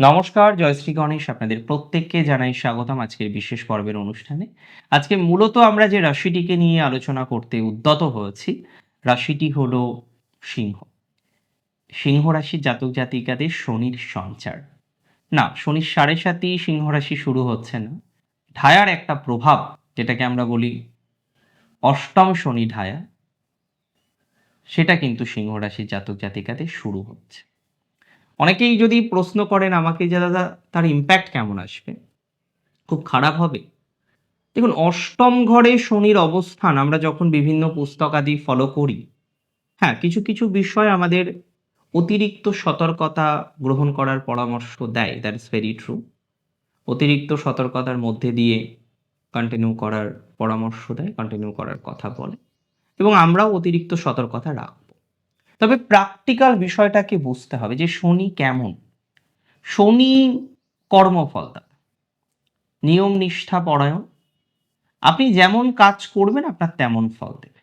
নমস্কার জয়শ্রী গণেশ আপনাদের প্রত্যেককে জানাই স্বাগতম আজকের বিশেষ পর্বের অনুষ্ঠানে। আজকে মূলত আমরা যে রাশিটিকে নিয়ে আলোচনা করতে উদ্যত হয়েছি, রাশিটি হলো সিংহ। সিংহ রাশির জাতক জাতিকাদের শনির সঞ্চার। না, শনির সাড়ে সাতই সিংহ রাশি শুরু হচ্ছে না। ঢায়ার একটা প্রভাব, যেটাকে আমরা বলি অষ্টম শনি ঢায়া, সেটা কিন্তু সিংহ রাশির জাতক জাতিকাদের শুরু হচ্ছে। অনেকেই যদি প্রশ্ন করেন আমাকে যে, দাদা, তার ইম্প্যাক্ট কেমন আসবে? খুব খারাপ হবে? দেখুন, অষ্টম ঘরে শনির অবস্থান আমরা যখন বিভিন্ন পুস্তক আদি ফলো করি হ্যাঁ কিছু কিছু বিষয় আমাদের অতিরিক্ত সতর্কতা গ্রহণ করার পরামর্শ দেয়। দ্যাট ইজ ভেরি ট্রু অতিরিক্ত সতর্কতার মধ্যে দিয়ে কন্টিনিউ করার পরামর্শ দেয় কন্টিনিউ করার কথা বলে এবং আমরাও অতিরিক্ত সতর্কতা রাখব। তবে প্র্যাকটিক্যাল বিষয়টাকে বুঝতে হবে যে শনি কেমন। শনি কর্মফলদাতা নিয়ম নিষ্ঠা পরায়ণ। আপনি যেমন কাজ করবেন, আপনার তেমন ফল দেবে।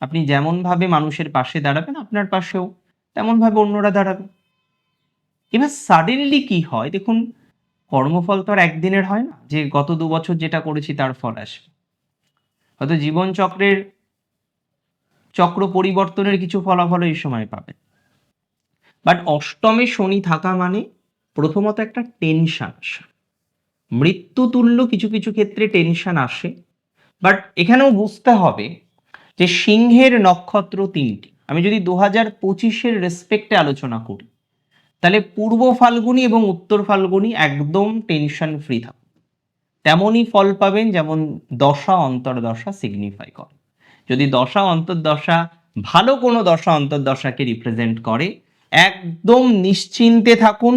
আপনি যেমনভাবে মানুষের পাশে দাঁড়াবেন, আপনার পাশেও তেমনভাবে অন্যরা দাঁড়াবে। এবার সাডেনলি কি হয়? দেখুন, কর্মফল তো আর একদিনের হয় না। যে গত দু বছর যেটা করেছি, তার ফল আসবে। হয়তো জীবন চক্রের চক্র পরিবর্তনের কিছু ফলাফল এই সময় পাবে। বাট অষ্টমে শনি থাকা মানে প্রথমত একটা টেনশন আসে। মৃত্যু তুল্য কিছু কিছু ক্ষেত্রে টেনশন আসে। বাট এখানেও বুঝতে হবে যে সিংহের নক্ষত্র তিনটি। আমি যদি দু হাজার পঁচিশের রেসপেক্টে আলোচনা করি, তাহলে পূর্ব ফাল্গুনি এবং উত্তর ফাল্গুনি একদম টেনশন ফ্রি থাকুন তেমনই ফল পাবেন, যেমন দশা, অন্তর্দশা সিগনিফাই করে। যদি দশা অন্তর্দশা, ভালো কোনো দশা অন্তর্দশাকে রিপ্রেজেন্ট করে, একদম নিশ্চিন্তে থাকুন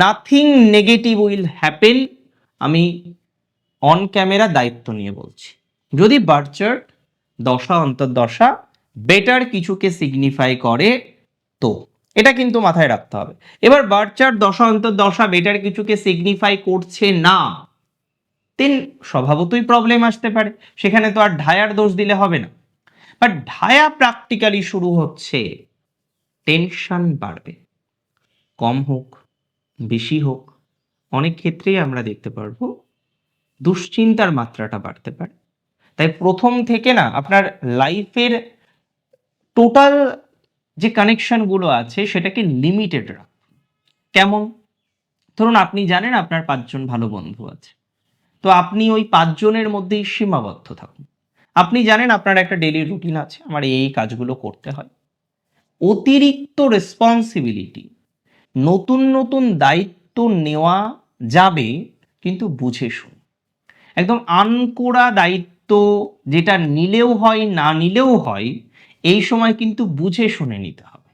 নাথিং নেগেটিভ উইল হ্যাপেন আমি অন ক্যামেরা দায়িত্ব নিয়ে বলছি। যদি বার্চার্ট দশা অন্তর্দশা বেটার কিছুকে সিগনিফাই করে, তো এটা কিন্তু মাথায় রাখতে হবে। এবার বার্চার্ট দশা অন্তর্দশা বেটার কিছুকে সিগনিফাই করছে না দেন স্বভাবতই প্রবলেম আসতে পারে। সেখানে তো আর ঢায়ার দোষ দিলে হবে না। বাট ঢায়া প্র্যাকটিক্যালি শুরু হচ্ছে। টেনশন বাড়বে। কম হোক, বেশি হোক, অনেক ক্ষেত্রেই আমরা দেখতে পারব দুশ্চিন্তার মাত্রাটা বাড়তে পারে। তাই প্রথম থেকে না আপনার লাইফের টোটাল যে কানেকশনগুলো আছে সেটাকে লিমিটেড রাখুন। কেমন? ধরুন আপনি জানেন আপনার পাঁচজন ভালো বন্ধু আছে। তো আপনি ওই পাঁচজনের মধ্যেই সীমাবদ্ধ থাকুন। আপনি জানেন আপনার একটা ডেলি রুটিন আছে, আমার এই কাজগুলো করতে হয়। অতিরিক্ত রেসপন্সিবিলিটি নতুন নতুন দায়িত্ব নেওয়া যাবে, কিন্তু বুঝে শুন একদম আনকোড়া দায়িত্ব যেটা নিলেও হয়, না নিলেও হয়, এই সময় কিন্তু বুঝে শুনে নিতে হবে।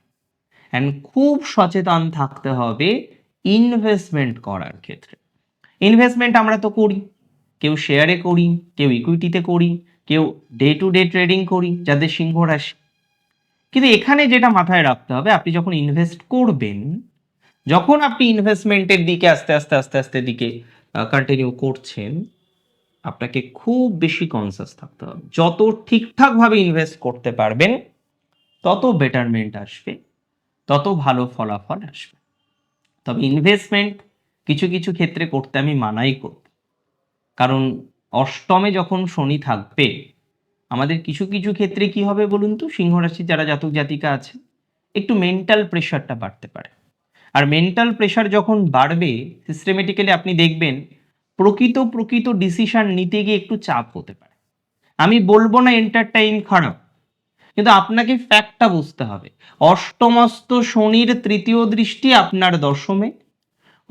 অ্যান্ড খুব সচেতন থাকতে হবে ইনভেস্টমেন্ট করার ক্ষেত্রে। ইনভেস্টমেন্ট আমরা তো করি। কেউ শেয়ারে করি, কেউ ইকুইটিতে করি, কেউ ডে টু ডে ট্রেডিং করি, যাদের সিংহ রাশি। কিন্তু এখানে যেটা মাথায় রাখতে হবে, আপনি যখন ইনভেস্ট করবেন, যখন আপনি ইনভেস্টমেন্টের দিকে আস্তে আস্তে আস্তে আস্তে দিকে কন্টিনিউ করছেন, আপনাকে খুব বেশি কনসাস থাকতে হবে। যত ঠিকঠাকভাবে ইনভেস্ট করতে পারবেন, তত বেটারমেন্ট আসবে, তত ভালো ফলাফল আসবে। তবে ইনভেস্টমেন্ট কিছু কিছু ক্ষেত্রে করতে আমি মানাই করব। কারণ অষ্টমে যখন শনি থাকবে, আমাদের কিছু কিছু ক্ষেত্রে কি হবে বলুন তো? সিংহ রাশির যারা জাতক জাতিকা আছে, একটু মেন্টাল প্রেশারটা বাড়তে পারে। আর মেন্টাল প্রেশার যখন বাড়বে সিস্টেমেটিক্যালি আপনি দেখবেন, প্রকৃত প্রকৃত ডিসিশন নিতে গিয়ে একটু চাপ হতে পারে। আমি বলব না এন্টারটাইন খারাপ, কিন্তু আপনাকে ফ্যাক্টটা বুঝতে হবে। অষ্টমস্ত শনির তৃতীয় দৃষ্টি আপনার দশমে,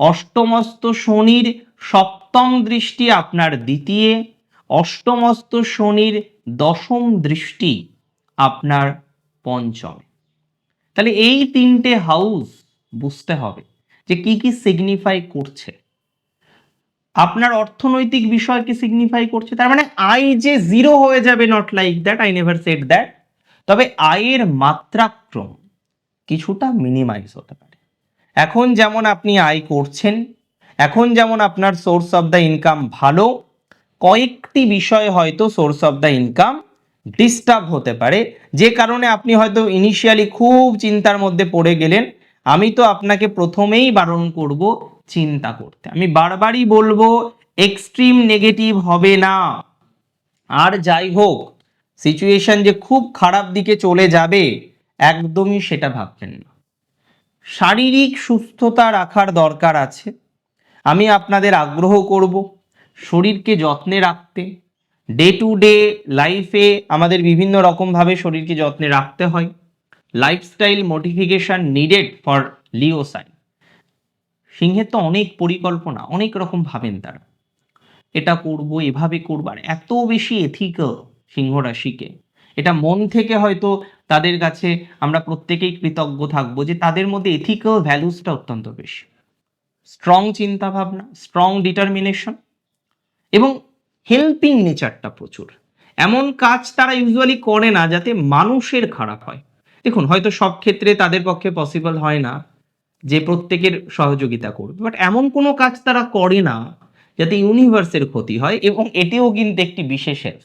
অষ্টমস্ত শনির সপ্তম দৃষ্টি আপনার দ্বিতীয়, অষ্টমস্ত শনির দশম দৃষ্টি আপনার পঞ্চমে। তাহলে এই তিনটে হাউস বুঝতে হবে যে কি কি সিগনিফাই করছে। আপনার অর্থনৈতিক বিষয়কে সিগনিফাই করছে? তার মানে আয় যে জিরো হয়ে যাবে not like that I never set that তবে আয়ের মাত্রাক্রম কিছুটা মিনিমাইজ হতে পারে। এখন যেমন আপনি আয় করছেন এখন যেমন আপনার সোর্স অফ দ্য ইনকাম ভালো, কয়েকটি বিষয় হয়তো source of the income disturb হতে পারে। যে কারণে আপনি হয়তো ইনিশিয়ালি খুব চিন্তার মধ্যে পড়ে গেলেন, আমি তো আপনাকে প্রথমেই বারণ করব চিন্তা করতে। আমি বারবারই বলব এক্সট্রিম নেগেটিভ হবে না। আর যাই হোক সিচুয়েশন যে খুব খারাপ দিকে চলে যাবে, একদমই সেটা ভাববেন না। শারীরিক সুস্থতা রাখার দরকার আছে। আমি আপনাদের আগ্রহ করব শরীরকে যত্নে রাখতে। ডে টু ডে লাইফে আমাদের বিভিন্ন রকমভাবে শরীরকে যত্নে রাখতে হয়। Lifestyle modification needed for Leo sign সিংহের তো অনেক পরিকল্পনা, অনেক রকম ভাবেন তারা। এটা করব, এভাবে করব, আর এত বেশি এথিক্যাল সিংহ রাশিকে। এটা মন থেকে হয়তো তাদের কাছে আমরা প্রত্যেকেই কৃতজ্ঞ থাকব যে তাদের মধ্যে এথিক্যাল ভ্যালুসটা অত্যন্ত বেশি। স্ট্রং চিন্তা ভাবনা স্ট্রং ডিটারমিনেশন এবং হেল্পিং নেচারটা প্রচুর। এমন কাজ তারা ইউজুয়ালি করে না যাতে মানুষের খারাপ হয়। দেখুন, হয়তো সব ক্ষেত্রে তাদের পক্ষে পসিবল হয় না যে প্রত্যেকের সহযোগিতা করবে বাট এমন কোনো কাজ তারা করে না যাতে ইউনিভার্সের ক্ষতি হয় এবং এটিও কিন্তু একটি বিশেষ হেল্প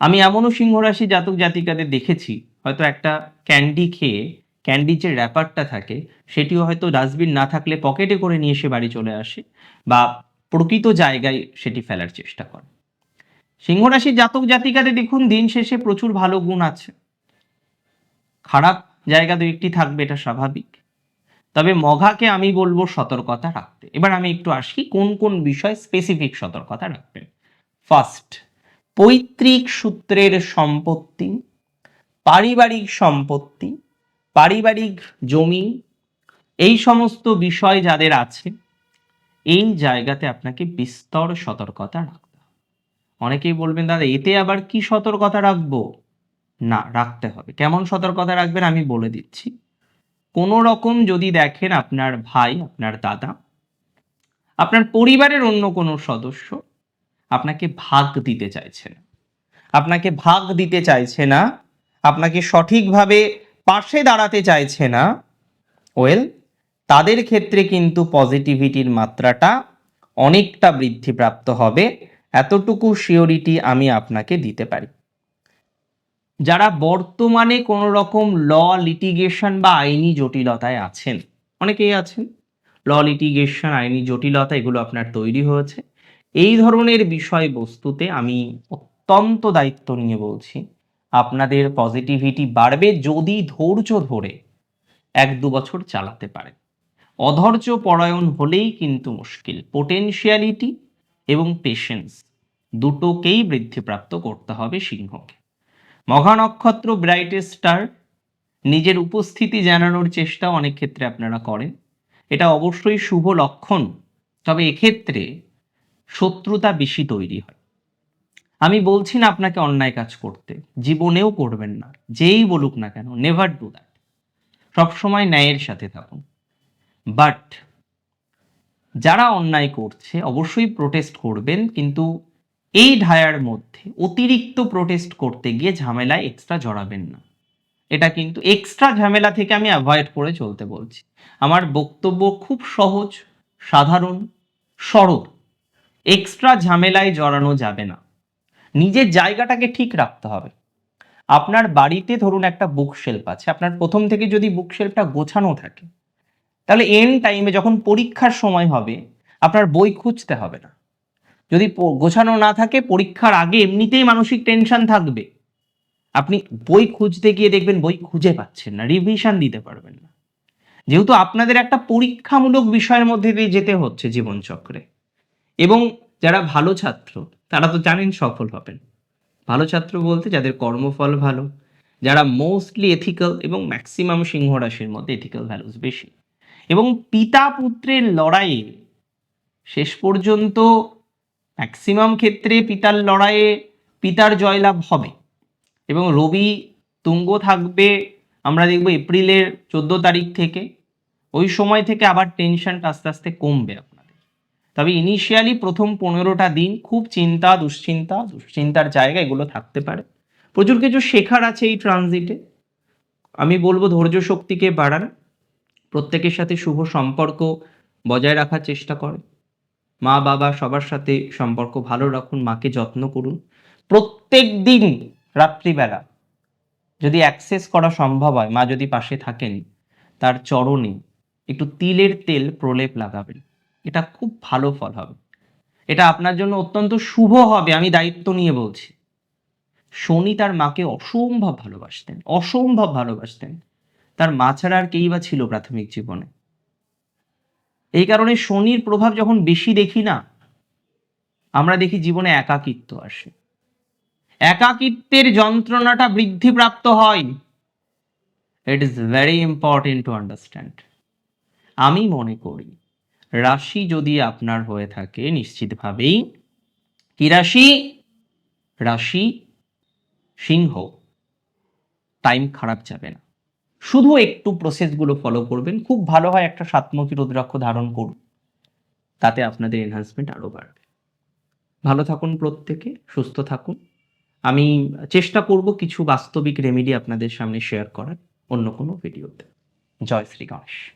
আমি এমনও সিংহ রাশি জাতক জাতিকাদের দেখেছি, হয়তো একটা ক্যান্ডি খেয়ে ক্যান্ডির যে র্যাপারটা থাকে, সেটিও হয়তো ডাস্টবিন না থাকলে পকেটে করে নিয়ে এসে বাড়ি চলে আসে বা প্রকৃত জায়গায় সেটি ফেলার চেষ্টা করে। সিংহ রাশির জাতক জাতিকাদের দেখুন, দিন শেষে প্রচুর ভালো গুণ আছে। খারাপ জায়গা দু একটি থাকবে, এটা স্বাভাবিক। তবে মঘাকে আমি বলব সতর্কতা রাখতে। এবার আমি একটু আসি, কোন কোন বিষয় স্পেসিফিক সতর্কতা রাখবেন ফার্স্ট পৈতৃক সূত্রের সম্পত্তি, পারিবারিক সম্পত্তি পারিবারিক জমি, এই সমস্ত বিষয় যাদের আছে, এই জায়গাতে আপনাকে বিস্তর সতর্কতা রাখতে হবে। অনেকেই বলবেন, দাদা, এতে আবার কি সতর্কতা রাখব? না, রাখতে হবে। কেমন সতর্কতা রাখবেন আমি বলে দিচ্ছি। কোনো রকম যদি দেখেন আপনার ভাই, আপনার দাদা, আপনার পরিবারের অন্য কোনো সদস্য আপনাকে ভাগ দিতে চাইছে না। আপনাকে ভাগ দিতে চাইছে না। আপনাকে সঠিকভাবে পাশে দাঁড়াতে চাইছে না, ওয়েল, তাদের ক্ষেত্রে কিন্তু পজিটিভিটির মাত্রাটা অনেকটা বৃদ্ধিপ্রাপ্ত হবে, এতটুকু শিওরিটি আমি আপনাকে দিতে পারি। যারা বর্তমানে কোনো রকম ল লিটিগেশন বা আইনি জটিলতায় আছেন, অনেকেই আছেন, ল লিটিগেশন, আইনি জটিলতা, এগুলো আপনার তৈরি হয়েছে, এই ধরনের বিষয়বস্তুতে আমি অত্যন্ত দায়িত্ব নিয়ে বলছি আপনাদের পজিটিভিটি বাড়বে যদি ধৈর্য ধরে এক দু বছর চালাতে পারে অধৈর্য পরায়ণ হলেই কিন্তু মুশকিল। পোটেনশিয়ালিটি এবং পেশেন্স দুটোকেই বৃদ্ধিপ্রাপ্ত করতে হবে সিংহকে। মঘা নক্ষত্র ব্রাইটেস্ট স্টার নিজের উপস্থিতি জানানোর চেষ্টা অনেক ক্ষেত্রে আপনারা করেন। এটা অবশ্যই শুভ লক্ষণ। তবে এক্ষেত্রে শত্রুতা বেশি তৈরি হয়। আমি বলছি না আপনাকে অন্যায় কাজ করতে, জীবনেও করবেন না, যেই বলুক না কেন নেভার ডু দ্যাট সবসময় ন্যায়ের সাথে থাকুন। বাট যারা অন্যায় করছে, অবশ্যই প্রোটেস্ট করবেন, কিন্তু এই ঢায়ার মধ্যে অতিরিক্ত প্রোটেস্ট করতে গিয়ে ঝামেলায় এক্সট্রা জড়াবেন না। এটা কিন্তু এক্সট্রা ঝামেলা থেকে আমি অ্যাভয়েড করে চলতে বলছি। আমার বক্তব্য খুব সহজ, সাধারণ, সরল। এক্সট্রা ঝামেলায় জড়ানো যাবে না। নিজের জায়গাটাকে ঠিক রাখতে হবে। আপনার বাড়িতে ধরুন একটা বুক আছে, আপনার প্রথম থেকে যদি বুক শেলফটা গোছানো থাকে, তাহলে এন টাইমে যখন পরীক্ষার সময় হবে, আপনার বই খুঁজতে হবে না। যদি গোছানো না থাকে, পরীক্ষার আগে এমনিতেই মানসিক টেনশন থাকবে। আপনি বই খুঁজতে গিয়ে দেখবেন বই খুঁজে পাচ্ছেন না রিভিশন দিতে পারবেন না। যেহেতু আপনাদের একটা পরীক্ষামূলক বিষয়ের মধ্যে দিয়ে যেতে হচ্ছে জীবনচক্রে। এবং যারা ভালো ছাত্র তারা তো জানেন সফল হবেন। ভালো ছাত্র বলতে যাদের কর্মফল ভালো, যারা মোস্টলি এথিক্যাল এবং ম্যাক্সিমাম সিংহ রাশির মধ্যে এথিক্যাল ভ্যালুস বেশি। এবং পিতা পুত্রের লড়াইয়ে শেষ পর্যন্ত ম্যাক্সিমাম ক্ষেত্রে পিতার লড়াইয়ে পিতার জয়লাভ হবে। এবং রবি তুঙ্গ থাকবে, আমরা দেখব এপ্রিলের চোদ্দ তারিখ থেকে। ওই সময় থেকে আবার টেনশনটা আস্তে আস্তে কমবে তবে ইনিশিয়ালি প্রথম পনেরোটা দিন খুব চিন্তা, দুশ্চিন্তা, দুশ্চিন্তার জায়গা এগুলো থাকতে পারে। প্রচুর কিছু শেখার আছে এই ট্রানজিটে আমি বলব ধৈর্য শক্তিকে বাড়ান। প্রত্যেকের সাথে শুভ সম্পর্ক বজায় রাখার চেষ্টা করে মা, বাবা সবার সাথে সম্পর্ক ভালো রাখুন, মাকে যত্ন করুন। প্রত্যেক দিন রাত্রিবেলা যদি অ্যাক্সেস করা সম্ভব হয়, মা যদি পাশে থাকেন, তার চরণে একটু তিলের তেল প্রলেপ লাগাবেন। এটা খুব ভালো ফল হবে। এটা আপনার জন্য অত্যন্ত শুভ হবে, আমি দায়িত্ব নিয়ে বলছি। শনি তার মাকে অসম্ভব ভালোবাসতেন অসম্ভব ভালোবাসতেন। তার মা ছাড়া আর কেই বা ছিল প্রাথমিক জীবনে। এই কারণে শনির প্রভাব যখন বেশি দেখি না, আমরা দেখি জীবনে একাকিত্ব আসে। একাকিত্বের যন্ত্রণাটা বৃদ্ধিপ্রাপ্ত হয়। It is very important to understand আমি মনে করি রাশি যদি আপনার হয়ে থাকে, নিশ্চিতভাবেই কি রাশি? রাশি সিংহ। টাইম খারাপ যাবে না। শুধু একটু প্রসেসগুলো ফলো করবেন, খুব ভালো হয় একটা সাতমুখী রুদ্রাক্ষ ধারণ করুন। তাতে আপনাদের এনহান্সমেন্ট আরও বাড়বে। ভালো থাকুন প্রত্যেকে, সুস্থ থাকুন। আমি চেষ্টা করব কিছু বাস্তবিক রেমেডি আপনাদের সামনে শেয়ার করার অন্য কোনো ভিডিওতে জয় শ্রী গণেশ।